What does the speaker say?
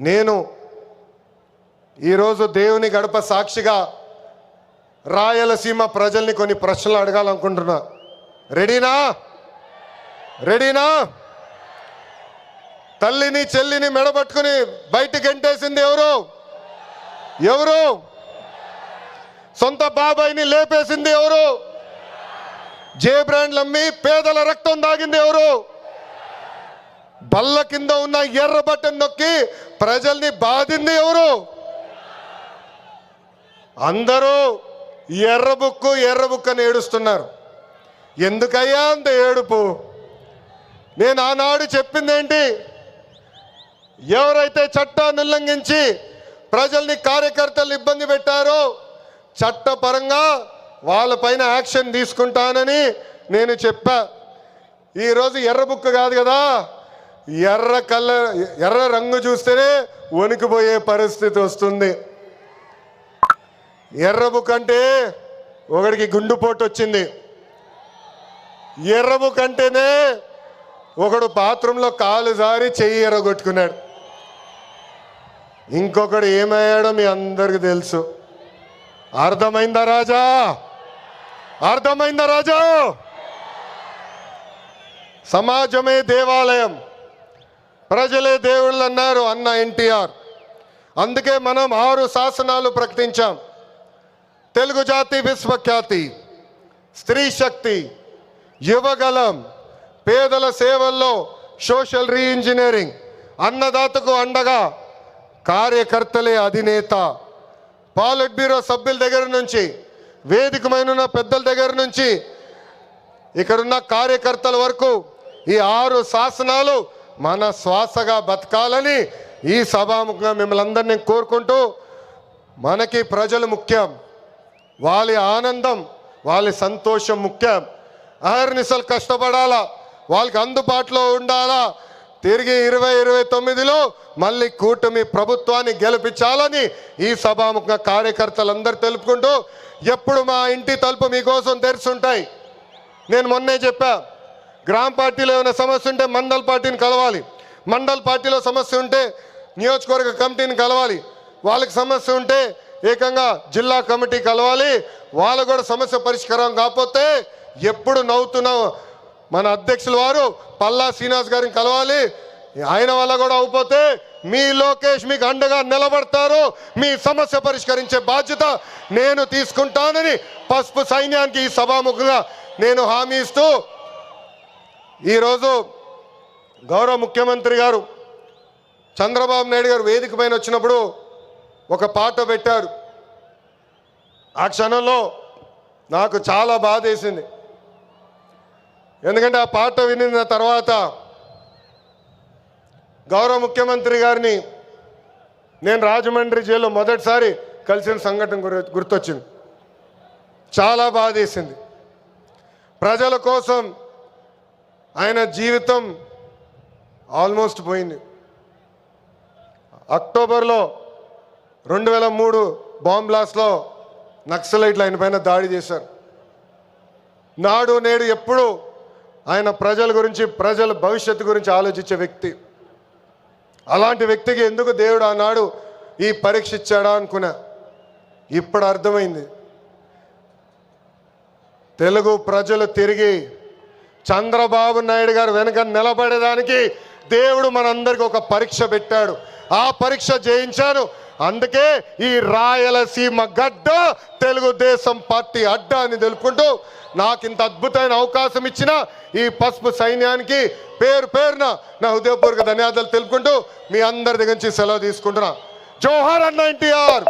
నేను ఈరోజు దేవుని గడప సాక్షిగా రాయలసీమ ప్రజల్ని కొన్ని ప్రశ్నలు అడగాలనుకుంటున్నా. రెడీనా? రెడీనా? తల్లిని చెల్లిని మెడబట్టుకుని బయటికి గెంటేసింది ఎవరు? ఎవరు? సొంత బాబాయిని లేపేసింది ఎవరు? జే బ్రాండ్లు అమ్మి పేదల రక్తం దాగింది ఎవరు? బల్ల కింద ఉన్న ఎర్ర బట్టన్ నొక్కి ప్రజల్ని బాధింది ఎవరు? అందరూ ఎర్ర బుక్కు ఎర్ర బుక్ అని ఏడుస్తున్నారు. ఎందుకయ్యా అంత ఏడుపు? నేను ఆనాడు చెప్పింది ఏంటి ఎవరైతే చట్టాన్ని ఉల్లంఘించి ప్రజల్ని కార్యకర్తలు ఇబ్బంది పెట్టారో చట్టపరంగా వాళ్ళపైన యాక్షన్ తీసుకుంటానని నేను చెప్పా. ఈరోజు ఎర్ర బుక్ కాదు కదా? ఎర్ర కలర్ ఎర్ర రంగు చూస్తేనే వణికిపోయే పరిస్థితి వస్తుంది. ఎర్రబు కంటే ఒకడికి గుండుపోటు వచ్చింది. ఎర్ర కంటేనే ఒకడు బాత్రూంలో కాలు జారి చెయ్యి ఎర్రగొట్టుకున్నాడు ఇంకొకడు ఏమయ్యాడో మీ అందరికి తెలుసు. అర్థమైందా రాజా? అర్థమైందా రాజా? సమాజమే దేవాలయం. ప్రజలే దేవుళ్ళు అన్నారు అన్న ఎన్టీఆర్. అందుకే మనం ఆరు శాసనాలు ప్రకటించాం. తెలుగు జాతి విశ్వఖ్యాతి స్త్రీ శక్తి యువగలం పేదల సేవల్లో సోషల్ రీఇంజనీరింగ్ అన్నదాతకు అండగా కార్యకర్తలే అధినేత. పాలిట్ బ్యూరో సభ్యుల దగ్గర నుంచి వేదికమైన పెద్దల దగ్గర నుంచి ఇక్కడున్న కార్యకర్తల వరకు ఈ ఆరు శాసనాలు మన శ్వాసగా బతకాలని ఈ సభాముఖంగా మిమ్మల్ని అందరినీ కోరుకుంటూ మనకి ప్రజలు ముఖ్యం వాళ్ళ ఆనందం వాళ్ళ సంతోషం ముఖ్యం. అహర్నిశలు కష్టపడాలా వాళ్ళకి అందుబాటులో ఉండాలా? తిరిగి ఇరవై ఇరవై తొమ్మిదిలో మళ్ళీ కూటమి ప్రభుత్వాన్ని గెలిపించాలని ఈ సభాముఖ కార్యకర్తలందరూ తెలుపుకుంటూ ఎప్పుడు మా ఇంటి తలుపు మీకోసం తెరిచుంటాయి నేను మొన్నే చెప్పా గ్రామ పార్టీలో ఏమైనా సమస్య ఉంటే మండల్ పార్టీని కలవాలి. మండల్ పార్టీలో సమస్య ఉంటే నియోజకవర్గ కమిటీని కలవాలి. వాళ్ళకి సమస్య ఉంటే ఏకంగా జిల్లా కమిటీ కలవాలి. వాళ్ళు కూడా సమస్య పరిష్కారం కాకపోతే ఎప్పుడు నవ్వుతున్న మన అధ్యక్షుల వారు పల్లా శ్రీనివాస్ గారిని కలవాలి. ఆయన వల్ల కూడా అవుపోతే మీ లోకేష్ మీకు అండగా నిలబడతారు. మీ సమస్య పరిష్కరించే బాధ్యత నేను తీసుకుంటానని పసుపు సైన్యానికి ఈ సభాముఖంగా నేను హామీ ఇస్తూ ఈరోజు గౌరవ ముఖ్యమంత్రి గారు చంద్రబాబు నాయుడు గారు వేదిక పైన వచ్చినప్పుడు ఒక పాట పెట్టారు. ఆ క్షణంలో నాకు చాలా బాధ వేసింది ఎందుకంటే ఆ పాట వినిన తర్వాత గౌరవ ముఖ్యమంత్రి గారిని నేను రాజమండ్రి జైల్లో మొదటిసారి కలిసిన సంఘటన గుర్తొచ్చింది. చాలా బాధ వేసింది ప్రజల కోసం ఆయన జీవితం ఆల్మోస్ట్ పోయింది. అక్టోబర్లో రెండు వేల మూడు బాంబ్ బ్లాస్ట్లో నక్సలైట్లు ఆయన పైన దాడి చేశారు. నాడు నేడు ఎప్పుడు ఆయన ప్రజల గురించి ప్రజల భవిష్యత్తు గురించి ఆలోచించే వ్యక్తి. అలాంటి వ్యక్తికి ఎందుకు దేవుడు ఆనాడు ఈ పరీక్ష ఇచ్చాడా అనుకున్నా. ఇప్పుడు అర్థమైంది. తెలుగు ప్రజలు తిరిగి చంద్రబాబు నాయుడు గారు వెనక నిలబడేదానికి దేవుడు మనందరికి ఒక పరీక్ష పెట్టాడు. ఆ పరీక్ష జయించాను. అందుకే ఈ రాయలసీమ గడ్డ తెలుగుదేశం పార్టీ అడ్డ అని తెలుపుకుంటూ నాకు ఇంత అద్భుతమైన అవకాశం ఇచ్చిన ఈ పసుపు సైన్యానికి పేరు పేరున నా హృదయపూర్వక ధన్యవాదాలు తెలుపుకుంటూ మీ అందరి దగ్గర నుంచి సెలవు తీసుకుంటున్నా. జోహార్ అన్న ఎన్టీఆర్!